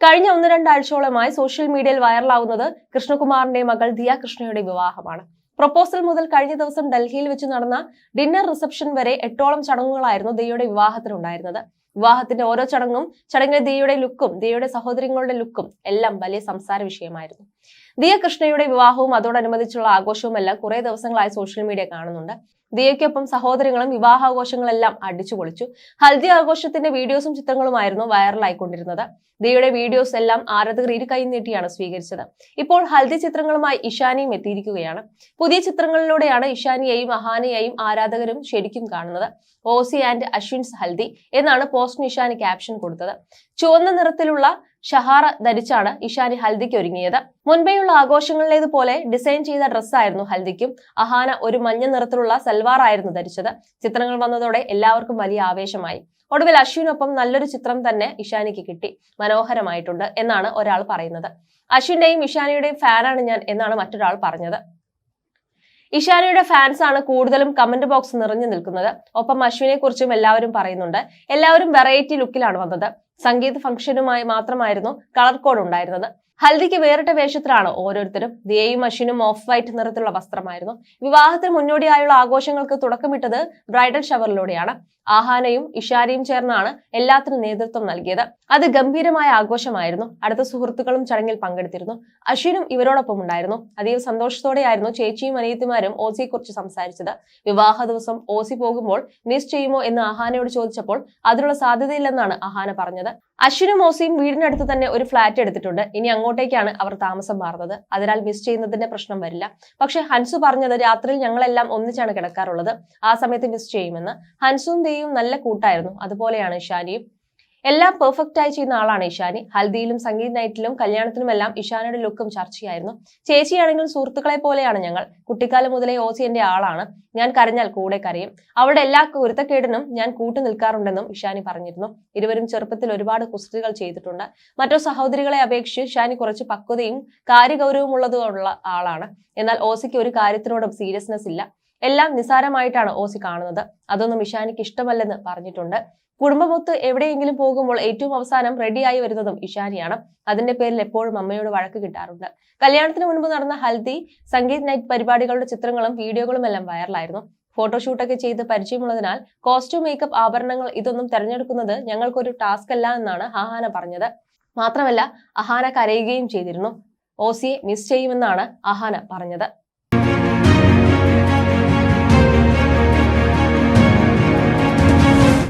കഴിഞ്ഞ ഒന്ന് രണ്ടാഴ്ചയോളമായി സോഷ്യൽ മീഡിയയിൽ വൈറലാവുന്നത് കൃഷ്ണകുമാറിന്റെ മകൾ ദിയ കൃഷ്ണയുടെ വിവാഹമാണ്. പ്രൊപ്പോസൽ മുതൽ കഴിഞ്ഞ ദിവസം ഡൽഹിയിൽ വെച്ച് നടന്ന ഡിന്നർ റിസപ്ഷൻ വരെ എട്ടോളം ചടങ്ങുകളായിരുന്നു ദിയയുടെ വിവാഹത്തിനുണ്ടായിരുന്നത്. വിവാഹത്തിന്റെ ഓരോ ചടങ്ങും ചടങ്ങിലെ ദിയയുടെ ലുക്കും ദിയയുടെ സഹോദരങ്ങളുടെ ലുക്കും എല്ലാം വലിയ സംസാര വിഷയമായിരുന്നു. ദിയ കൃഷ്ണയുടെ വിവാഹവും അതോടനുബന്ധിച്ചുള്ള ആഘോഷവും എല്ലാം കുറെ ദിവസങ്ങളായി സോഷ്യൽ മീഡിയ കാണുന്നുണ്ട്. ദിയയ്ക്കൊപ്പം സഹോദരങ്ങളും വിവാഹാഘോഷങ്ങളെല്ലാം അടിച്ചു പൊളിച്ചു. ഹൽദി ആഘോഷത്തിന്റെ വീഡിയോസും ചിത്രങ്ങളുമായിരുന്നു വൈറലായിക്കൊണ്ടിരുന്നത്. ദിയയുടെ വീഡിയോസ് എല്ലാം ആരാധകർ ഇരു കൈ നീട്ടിയാണ് സ്വീകരിച്ചത്. ഇപ്പോൾ ഹൽദി ചിത്രങ്ങളുമായി ഇഷാനിയും എത്തിയിരിക്കുകയാണ്. പുതിയ ചിത്രങ്ങളിലൂടെയാണ് ഇഷാനിയെയും അഹാനയെയും ആരാധകരും ശരിക്കും കാണുന്നത്. ഓസി ആൻഡ് അശ്വിൻസ് ഹൽദി എന്നാണ് പോസ്റ്റിന് ഇഷാനി ക്യാപ്ഷൻ കൊടുത്തത്. ചുവന്ന നിറത്തിലുള്ള ഷഹാറ ധരിച്ചാണ് ഇഷാനി ഹൽദിക്ക് ഒരുങ്ങിയത്. മുൻപേയുള്ള ആഘോഷങ്ങളിലേതുപോലെ ഡിസൈൻ ചെയ്ത ഡ്രസ്സായിരുന്നു ഹൽദിക്കും. അഹാന ഒരു മഞ്ഞ നിറത്തിലുള്ള സൽവാർ ആയിരുന്നു ധരിച്ചത്. ചിത്രങ്ങൾ വന്നതോടെ എല്ലാവർക്കും വലിയ ആവേശമായി. ഒടുവിൽ അശ്വിനൊപ്പം നല്ലൊരു ചിത്രം തന്നെ ഇഷാനിക്ക് കിട്ടി. മനോഹരമായിട്ടുണ്ട് എന്നാണ് ഒരാൾ പറയുന്നത്. അശ്വിന്റെയും ഇഷാനിയുടെയും ഫാനാണ് ഞാൻ എന്നാണ് മറ്റൊരാൾ പറഞ്ഞത്. ഇഷാനിയുടെ ഫാൻസ് ആണ് കൂടുതലും കമന്റ് ബോക്സ് നിറഞ്ഞു നിൽക്കുന്നത്. ഒപ്പം അശ്വിനെ കുറിച്ചും എല്ലാവരും പറയുന്നുണ്ട്. എല്ലാവരും വെറൈറ്റി ലുക്കിലാണ് വന്നത്. സംഗീത ഫംഗ്ഷനുമായി മാത്രമായിരുന്നു കളർ കോഡ് ഉണ്ടായിരുന്നത്. ഹൽദിക്ക് വേറിട്ട വേഷത്തിലാണ് ഓരോരുത്തരും. ദിയയും മഷീനും ഓഫ് വൈറ്റ് നിറത്തിലുള്ള വസ്ത്രമായിരുന്നു. വിവാഹത്തിന് മുന്നോടിയായുള്ള ആഘോഷങ്ങൾക്ക് തുടക്കമിട്ടത് ബ്രൈഡൽ ഷവറിലൂടെയാണ്. ആഹാനയും ഇഷാരിയും ചേർന്നാണ് എല്ലാത്തിനും നേതൃത്വം നൽകിയത്. അത് ഗംഭീരമായ ആഘോഷമായിരുന്നു. അടുത്ത സുഹൃത്തുക്കളും ചടങ്ങിൽ പങ്കെടുത്തിരുന്നു. അശ്വിനും ഇവരോടൊപ്പം ഉണ്ടായിരുന്നു. അതീവ സന്തോഷത്തോടെയായിരുന്നു ചേച്ചിയും അനിയത്തിമാരും ഓസിയെക്കുറിച്ച് സംസാരിച്ചത്. വിവാഹ ദിവസം ഓസി പോകുമ്പോൾ മിസ് ചെയ്യുമോ എന്ന് ആഹാനയോട് ചോദിച്ചപ്പോൾ അതിനുള്ള സാധ്യതയില്ലെന്നാണ് ആഹാന പറഞ്ഞത്. അശ്വിനും ഓസിയും വീടിനടുത്ത് തന്നെ ഒരു ഫ്ളാറ്റ് എടുത്തിട്ടുണ്ട്. ഇനി അങ്ങോട്ടേക്കാണ് അവർ താമസം മാറുന്നത്. അതിനാൽ മിസ് ചെയ്യുന്നതിന്റെ പ്രശ്നം വരില്ല. പക്ഷെ ഹൻസു പറഞ്ഞത് രാത്രിയിൽ ഞങ്ങളെല്ലാം ഒന്നിച്ചാണ് കിടക്കാറുള്ളത്. ആ സമയത്ത് മിസ് ചെയ്യുമെന്ന്. ഹൻസും ദേയും നല്ല കൂട്ടായിരുന്നു. അതുപോലെയാണ് ഇഷാനിയും. എല്ലാം പെർഫെക്റ്റ് ആയി ചെയ്യുന്ന ആളാണ് ഇഷാനി. ഹൽദിയിലും സംഗീത നൈറ്റിലും കല്യാണത്തിനുമെല്ലാം ഇഷാനയുടെ ലുക്കും ചർച്ചയായിരുന്നു. ചേച്ചിയാണെങ്കിലും സുഹൃത്തുക്കളെ പോലെയാണ് ഞങ്ങൾ. കുട്ടിക്കാലം മുതലേ ഓസി എന്റെ ആളാണ്. ഞാൻ കരഞ്ഞാൽ കൂടെ കരയും. അവളുടെ എല്ലാ കുരുത്തക്കേടിനും ഞാൻ കൂട്ടു നിൽക്കാറുണ്ടെന്നും ഇഷാനി പറഞ്ഞിരുന്നു. ഇരുവരും ചെറുപ്പത്തിൽ ഒരുപാട് കുസൃതികൾ ചെയ്തിട്ടുണ്ട്. മറ്റു സഹോദരികളെ അപേക്ഷിച്ച് ഇഷാനി കുറച്ച് പക്വതയും കാര്യഗൗരവമുള്ളതുള്ള ആളാണ്. എന്നാൽ ഓസിക്ക് ഒരു കാര്യത്തിനോടും സീരിയസ്നെസ് ഇല്ല. എല്ലാം നിസാരമായിട്ടാണ് ഓസി കാണുന്നത്. അതൊന്നും ഇഷാനിക്ക് ഇഷ്ടമല്ലെന്ന് പറഞ്ഞിട്ടുണ്ട്. കുടുംബമൊത്ത് എവിടെയെങ്കിലും പോകുമ്പോൾ ഏറ്റവും അവസാനം റെഡിയായി വരുന്നതും ഇഷാനിയാണ്. അതിന്റെ പേരിൽ എപ്പോഴും അമ്മയോട് വഴക്ക് കിട്ടാറുണ്ട്. കല്യാണത്തിന് മുൻപ് നടന്ന ഹൽദി സംഗീത് നൈറ്റ് പരിപാടികളുടെ ചിത്രങ്ങളും വീഡിയോകളും എല്ലാം വൈറലായിരുന്നു. ഫോട്ടോഷൂട്ടൊക്കെ ചെയ്ത് പരിചയമുള്ളതിനാൽ കോസ്റ്റ്യൂം മേക്കപ്പ് ആഭരണങ്ങൾ ഇതൊന്നും തെരഞ്ഞെടുക്കുന്നത് ഞങ്ങൾക്കൊരു ടാസ്ക് അല്ല എന്നാണ് ഹഹാന പറഞ്ഞത്. മാത്രമല്ല അഹാന കരയുകയും ചെയ്തിരുന്നു. ഓസിയെ മിസ് ചെയ്യുമെന്നാണ് അഹാന പറഞ്ഞത്.